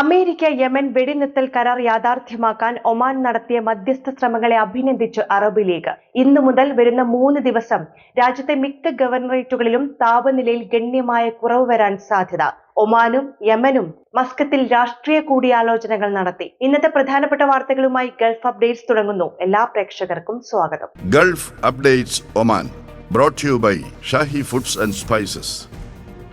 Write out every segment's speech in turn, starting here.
America Yemen വെടിനിർത്തൽ കരാർ യാഥാർത്ഥ്യമാക്കാൻ ഒമാൻ നടത്തിയ മധ്യസ്ഥ ശ്രമങ്ങളെ അഭിനന്ദിച്ച് അറബ് ലീഗ്. ഇന്നു മുതൽ വരുന്ന മൂന്ന് ദിവസം രാജ്യത്തെ മിക്ക ഗവർണറേറ്റുകളിലും താപനിലയിൽ ഗണ്യമായ കുറവ് വരാൻ സാധ്യത. ഒമാനും യമനും മസ്കത്തിൽ രാഷ്ട്രീയ കൂടിയാലോചനകൾ നടത്തി. ഇന്നത്തെ പ്രധാനപ്പെട്ട വാർത്തകളുമായി ഗൾഫ് അപ്ഡേറ്റ്സ് തുടങ്ങുന്നു. എല്ലാ പ്രേക്ഷകർക്കും സ്വാഗതം. Gulf updates Oman brought you by Shahi foods and and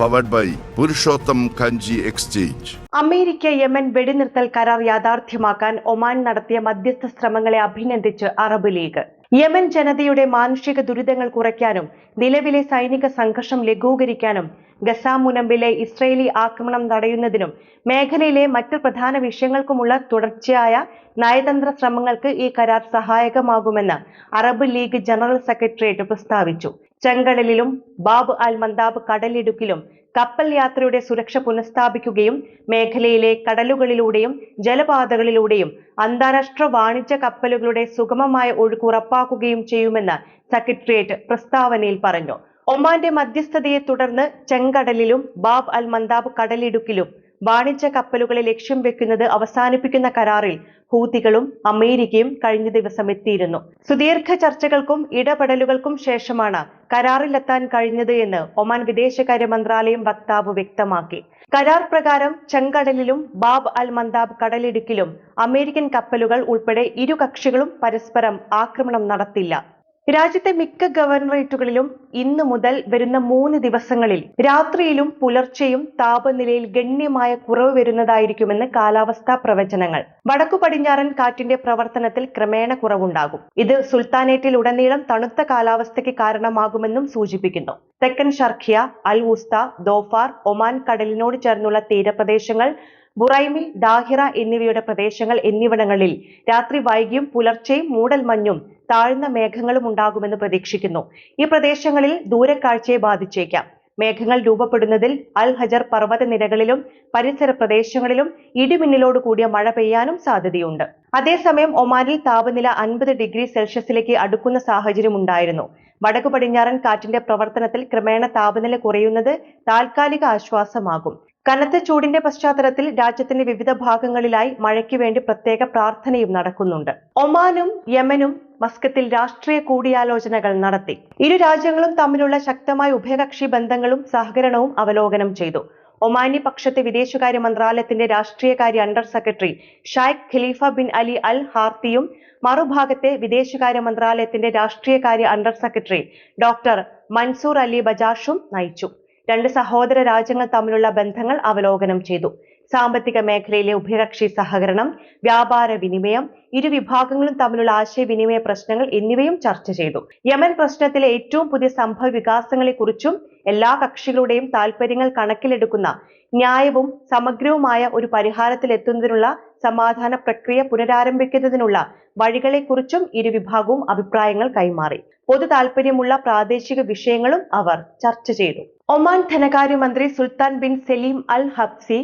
Spices. By Purushottam Kanji exchange America Yemen വെടിനിർത്തൽ കരാർ യാഥാർത്ഥ്യമാക്കാൻ ഒമാൻ നടത്തിയ മധ്യസ്ഥ ശ്രമങ്ങളെ അഭിനന്ദിച്ച് അറബ് ലീഗ് യമൻ ജനതയുടെ മാനുഷിക ദുരിതങ്ങൾ കുറയ്ക്കാനും നിലവിലെ സൈനിക സംഘർഷം ലഘൂകരിക്കാനും ഗസ മുനമ്പിലെ ഇസ്രയേലി ആക്രമണം തടയുന്നതിനും മേഖലയിലെ മറ്റ് പ്രധാന വിഷയങ്ങൾക്കുമുള്ള തുടർച്ചയായ നയതന്ത്ര ശ്രമങ്ങൾക്ക് ഈ കരാർ സഹായകമാകുമെന്ന് അറബ് ലീഗ് ജനറൽ സെക്രട്ടേറിയറ്റ് പ്രസ്താവിച്ചു ചെങ്കടലിലും ബാബ് അൽ മന്ദാബ് കടലിടുക്കിലും കപ്പൽ യാത്രയുടെ സുരക്ഷ പുനഃസ്ഥാപിക്കുകയും മേഖലയിലെ കടലുകളിലൂടെയും ജലപാതകളിലൂടെയും അന്താരാഷ്ട്ര വാണിജ്യ കപ്പലുകളുടെ സുഗമമായ ഒഴുക്ക് ഉറപ്പാക്കുകയും ചെയ്യുമെന്ന് സെക്രട്ടേറിയറ്റ് പ്രസ്താവനയിൽ പറഞ്ഞു. ഒമാന്റെ മധ്യസ്ഥതയെ തുടർന്ന് ചെങ്കടലിലും ബാബ് അൽ മന്ദാബ് കടലിടുക്കിലും വാണിജ്യ കപ്പലുകളെ ലക്ഷ്യം വെക്കുന്നത് അവസാനിപ്പിക്കുന്ന കരാറിൽ ഹൂതികളും അമേരിക്കയും കഴിഞ്ഞ ദിവസം എത്തിയിരുന്നു. സുദീർഘ ചർച്ചകൾക്കും ഇടപെടലുകൾക്കും ശേഷമാണ് കരാറിലെത്താൻ കഴിഞ്ഞത് എന്ന് ഒമാൻ വിദേശകാര്യ മന്ത്രാലയം വക്താവ് വ്യക്തമാക്കി. കരാർ പ്രകാരം ചെങ്കടലിലും ബാബ് അൽ മന്ദാബ് കടലിടുക്കിലും അമേരിക്കൻ കപ്പലുകൾ ഉൾപ്പെടെ ഇരു കക്ഷികളും പരസ്പരം ആക്രമണം നടത്തില്ല. രാജ്യത്തെ മിക്ക ഗവർണറേറ്റുകളിലും ഇന്ന് മുതൽ വരുന്ന മൂന്ന് ദിവസങ്ങളിൽ രാത്രിയിലും പുലർച്ചെയും താപനിലയിൽ ഗണ്യമായ കുറവ് വരുന്നതായിരിക്കുമെന്ന് കാലാവസ്ഥാ പ്രവചനങ്ങൾ. വടക്കു പടിഞ്ഞാറൻ കാറ്റിന്റെ പ്രവർത്തനത്തിൽ ക്രമേണ കുറവുണ്ടാകും. ഇത് സുൽത്താനേറ്റിൽ ഉടനീളം തണുത്ത കാലാവസ്ഥയ്ക്ക് കാരണമാകുമെന്നും സൂചിപ്പിക്കുന്നു. തെക്കൻ Sharqiya al Wusta Dhofar Oman കടലിനോട് ചേർന്നുള്ള തീരപ്രദേശങ്ങൾ ബുറൈമി ദാഹിറ എന്നിവയുടെ പ്രദേശങ്ങൾ എന്നിവിടങ്ങളിൽ രാത്രി വൈകിയും പുലർച്ചെയും മൂടൽമഞ്ഞും താഴ്ന്ന മേഘങ്ങളും ഉണ്ടാകുമെന്ന് പ്രതീക്ഷിക്കുന്നു. ഈ പ്രദേശങ്ങളിൽ ദൂരക്കാഴ്ചയെ ബാധിച്ചേക്കാം. മേഘങ്ങൾ രൂപപ്പെടുന്നതിൽ അൽ ഹജർ പർവത നിരകളിലും പരിസര പ്രദേശങ്ങളിലും ഇടിമിന്നലോട് കൂടിയ മഴ പെയ്യാനും സാധ്യതയുണ്ട്. അതേസമയം ഒമാനിൽ താപനില അൻപത് ഡിഗ്രി സെൽഷ്യസിലേക്ക് അടുക്കുന്ന സാഹചര്യം ഉണ്ടായിരുന്നു. വടക്കു പടിഞ്ഞാറൻ കാറ്റിന്റെ പ്രവർത്തനത്തിൽ ക്രമേണ താപനില കുറയുന്നത് താൽക്കാലിക ആശ്വാസമാകും. കനത്ത ചൂടിന്റെ പശ്ചാത്തലത്തിൽ രാജ്യത്തിന്റെ വിവിധ ഭാഗങ്ങളിലായി മഴയ്ക്ക് വേണ്ടി പ്രത്യേക പ്രാർത്ഥനയും നടക്കുന്നുണ്ട്. ഒമാനും യമനും മസ്കത്തിൽ രാഷ്ട്രീയ കൂടിയാലോചനകൾ നടത്തി. ഇരു രാജ്യങ്ങളും തമ്മിലുള്ള ശക്തമായ ഉഭയകക്ഷി ബന്ധങ്ങളും സഹകരണവും അവലോകനം ചെയ്തു. ഒമാനി പക്ഷത്തെ വിദേശകാര്യ മന്ത്രാലയത്തിന്റെ രാഷ്ട്രീയകാര്യ under secretary Shaikh Khalifa bin Ali al ഹാർത്തിയും മറുഭാഗത്തെ വിദേശകാര്യ മന്ത്രാലയത്തിന്റെ രാഷ്ട്രീയകാര്യ under secretary doctor Mansoor Ali ബജാഷും നയിച്ചു. രണ്ട് സഹോദര രാജ്യങ്ങൾ തമ്മിലുള്ള ബന്ധങ്ങൾ അവലോകനം ചെയ്തു. സാമ്പത്തിക മേഖലയിലെ ഉഭയകക്ഷി സഹകരണം വ്യാപാര വിനിമയം ഇരു വിഭാഗങ്ങളും തമ്മിലുള്ള ആശയവിനിമയ പ്രശ്നങ്ങൾ എന്നിവയും ചർച്ച ചെയ്തു. യമൻ പ്രശ്നത്തിലെ ഏറ്റവും പുതിയ സംഭവ വികാസങ്ങളെക്കുറിച്ചും എല്ലാ കക്ഷികളുടെയും താൽപര്യങ്ങൾ കണക്കിലെടുക്കുന്ന ന്യായവും സമഗ്രവുമായ ഒരു പരിഹാരത്തിലെത്തുന്നതിനുള്ള സമാധാന പ്രക്രിയ പുനരാരംഭിക്കുന്നതിനുള്ള വഴികളെക്കുറിച്ചും ഇരു വിഭാഗവും അഭിപ്രായങ്ങൾ കൈമാറി. പൊതു താൽപര്യമുള്ള പ്രാദേശിക വിഷയങ്ങളും അവർ ചർച്ച ചെയ്തു. ഒമാൻ ധനകാര്യമന്ത്രി Sultan bin Salim al Habsi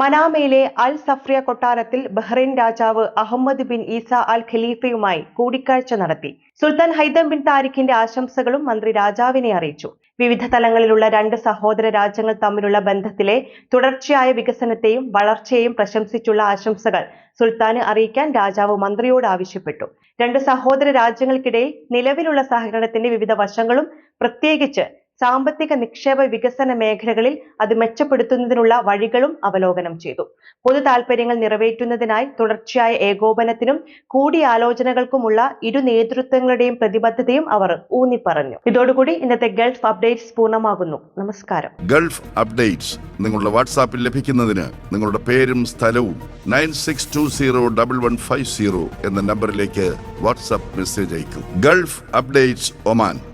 മനാമയിലെ al Safriya കൊട്ടാരത്തിൽ ബഹ്റൈൻ രാജാവ് അഹമ്മദ് ബിൻ ഈസ അൽ ഖലീഫയുമായി കൂടിക്കാഴ്ച നടത്തി. സുൽത്താൻ ഹൈദം ബിൻ താരിഖിന്റെ ആശംസകളും മന്ത്രി രാജാവിനെ അറിയിച്ചു. വിവിധ തലങ്ങളിലുള്ള രണ്ട് സഹോദര രാജ്യങ്ങൾ തമ്മിലുള്ള ബന്ധത്തിലെ തുടർച്ചയായ വികസനത്തെയും വളർച്ചയെയും പ്രശംസിച്ചുള്ള ആശംസകൾ സുൽത്താന് അറിയിക്കാൻ രാജാവ് മന്ത്രിയോട് ആവശ്യപ്പെട്ടു. രണ്ട് സഹോദര രാജ്യങ്ങൾക്കിടയിൽ നിലവിലുള്ള സഹകരണത്തിന്റെ വിവിധ വശങ്ങളും പ്രത്യേകിച്ച് സാമ്പത്തിക നിക്ഷേപ വികസന മേഖലകളിൽ അത് മെച്ചപ്പെടുത്തുന്നതിനുള്ള വഴികളും അവലോകനം ചെയ്തു. പൊതു താൽപര്യങ്ങൾ നിറവേറ്റുന്നതിനായി തുടർച്ചയായ ഏകോപനത്തിനും കൂടിയാലോചനകൾക്കുമുള്ള ഇരു നേതൃത്വങ്ങളുടെയും പ്രതിബദ്ധതയും അവർ ഊന്നി പറഞ്ഞു ഇതോടുകൂടി ഇന്നത്തെ ഗൾഫ് അപ്ഡേറ്റ്സ് പൂർണമാകുന്നു. നമസ്കാരം. ഗൾഫ് അപ്ഡേറ്റ്സ് നിങ്ങളുടെ വാട്സാപ്പിൽ ലഭിക്കുന്നതിന് നിങ്ങളുടെ പേരും സ്ഥലവും nine six two zero double one five zero എന്ന നമ്പറിലേക്ക് വാട്സാപ്പ് മെസ്സേജ് അയക്കും. Gulf updates Oman.